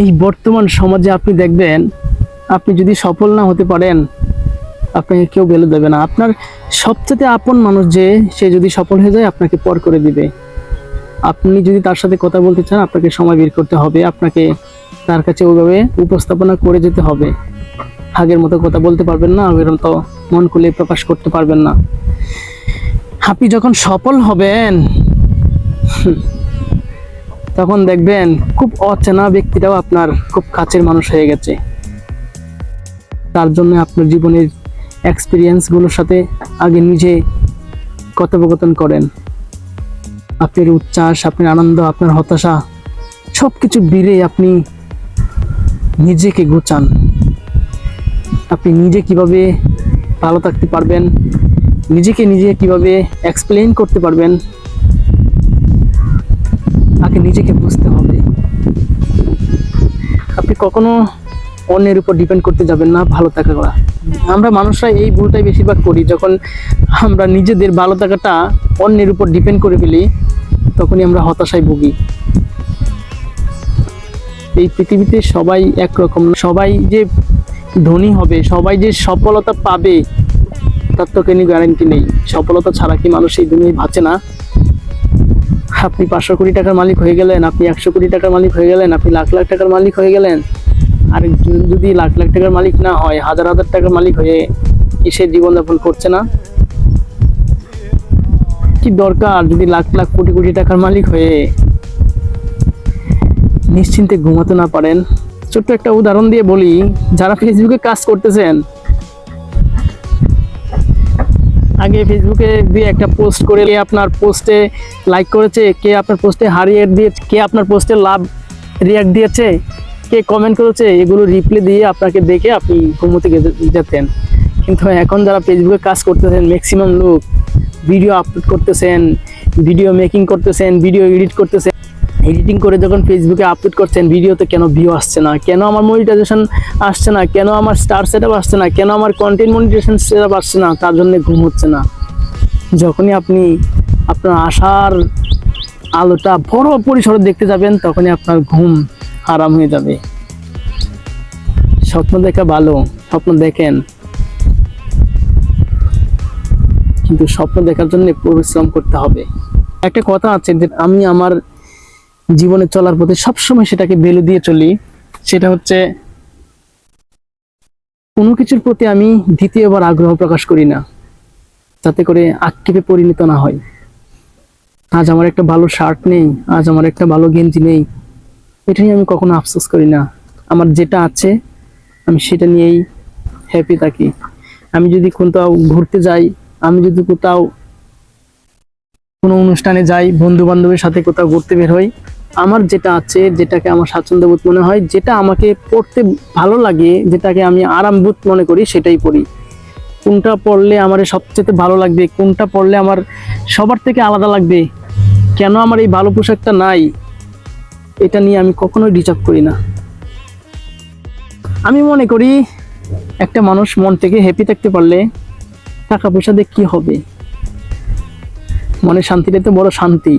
এই বর্তমান সমাজে আপনি দেখবেন, আপনি যদি সফল না হতে পারেন, আপনাকে কেউ বেলে দেবে না। আপনার সবচেয়ে আপন মানুষ যে, সে যদি সফল হয়ে যায়, আপনাকে পর করে দিবে। আপনি যদি তার সাথে কথা বলতে চান, আপনাকে সময় বের করতে হবে। আপনাকে তার কাছে ওইভাবে উপস্থাপনা করে যেতে হবে। আগের মতো কথা বলতে পারবেন না, আগের মতো মন খুলে প্রকাশ করতে পারবেন না। আপনি যখন সফল হবেন তখন দেখবেন খুব অচেনা ব্যক্তিটাও আপনার খুব কাছের মানুষ হয়ে গেছে। তার জন্য আপনার জীবনের এক্সপিরিয়েন্সগুলোর সাথে আগে নিজে কথোপকথন করেন। আপনার উচ্ছ্বাস, আপনার আনন্দ, আপনার হতাশা সব কিছু বিরে আপনি নিজেকে গোছান। আপনি নিজে কীভাবে ভালো থাকতে পারবেন, নিজেকে নিজে কীভাবে এক্সপ্লেন করতে পারবেন আগে নিজেকে বুঝতে হবে। আপনি কখনো অন্যের উপর ডিপেন্ড করতে যাবেন না, ভালো থাকা করা। আমরা মানুষরা এই ভুলটাই বেশিরভাগ করি। যখন আমরা নিজেদের ভালো থাকাটা অন্যের উপর ডিপেন্ড করে ফেলি, তখনই আমরা হতাশায় ভুগি। এই পৃথিবীতে সবাই একরকম সবাই যে ধনী হবে, সবাই যে সফলতা পাবে, তার তো কোনো গ্যারান্টি নেই। সফলতা ছাড়া কি মানুষ এই দুনিয়ায় বাঁচে না? আপনি পাঁচশো কোটি টাকার মালিক হয়ে গেলেন, আপনি একশো কোটি টাকার মালিক হয়ে গেলেন, আপনি লাখ লাখ টাকার মালিক হয়ে গেলেন। আর যদি লাখ লাখ টাকার মালিক না হয়, হাজার হাজার টাকার মালিক হয়ে এসে জীবনযাপন করছে না? কি দরকার যদি লাখ লাখ কোটি কোটি টাকার মালিক হয়ে নিশ্চিন্তে ঘুমাতে না পারেন? ছোট্ট একটা উদাহরণ দিয়ে বলি, যারা ফেসবুকে কাজ করতেছেন আগে ফেসবুকে দিয়ে একটা পোস্ট করে কে আপনার পোস্টে লাইক করেছে, কে আপনার পোস্টে হারিয়ে দিয়ে, কে আপনার পোস্টে লাভ রিয়াক্ট দিয়েছে, কে কমেন্ট করেছে, এগুলো রিপ্লাই দিয়ে আপনাকে দেখে আপনি ঘুমোতে যেতেন। কিন্তু এখন যারা ফেসবুকে কাজ করতেছেন ম্যাক্সিমাম লোক ভিডিও আপলোড করতেছেন ভিডিও মেকিং করতেছেন ভিডিও এডিট করতেছেন এডিটিং করে যখন ফেসবুকে আপলোড করছেন ভিডিওতে কেন ভিউ আসছে না? কেন আমার মনিটাইজেশন আসছে না? কেন আমার স্টার সেটআপ আসছে না? কেন আমার কন্টেন্ট মনিটাইজেশন সেটআপ আসছে না? তার জন্য ঘুম হচ্ছে না। যখনই আপনি আপনার আশার আলোটা বড় পরিসরে দেখতে যাবেন, তখনই আপনার ঘুম আরাম হয়ে যাবে। স্বপ্ন দেখা ভালো, স্বপ্ন দেখেন। কিন্তু স্বপ্ন দেখার জন্য পরিশ্রম করতে হবে। একটা কথা আছে যে আমি আমার জীবনে চলার পথে সবসময় সেটাকে ভ্যালু দিয়ে চলি। সেটা হচ্ছে, কোনো কিছুর প্রতি আমি দ্বিতীয়বার আগ্রহ প্রকাশ করি না। যাতে করে আক্ষেপে পরিণত না হয়। আজ আমার একটা ভালো শার্ট নেই, আজ আমার একটা ভালো গেঞ্জি নেই। এটা নিয়ে আমি কখনো আফসোস করি না। আমার যেটা আছে, আমি সেটা নিয়েই হ্যাপি থাকি। আমি যদি কোথাও ঘুরতে যাই, আমি যদি কোথাও কোনো অনুষ্ঠানে যাই বন্ধু বান্ধবের সাথে কোথাও ঘুরতে বের হই আমার যেটা আছে, যেটাকে আমার স্বাচ্ছন্দ্যবোধ মনে হয়, যেটা আমাকে পড়তে ভালো লাগে, যেটাকে আমি আরামবোধ মনে করি, সেটাই পড়ি। কোনটা পড়লে আমার সবচেয়ে ভালো লাগবে, কোনটা পড়লে আমার সবার থেকে আলাদা লাগবে, কেন আমার এই ভালো পোশাকটা নাই, এটা নিয়ে আমি কখনোই ডিচার্ভ করি না। আমি মনে করি, একটা মানুষ মন থেকে হ্যাপি থাকতে পারলে টাকা পয়সা দিয়ে কি হবে? মনে শান্তিটা তো বড় শান্তি।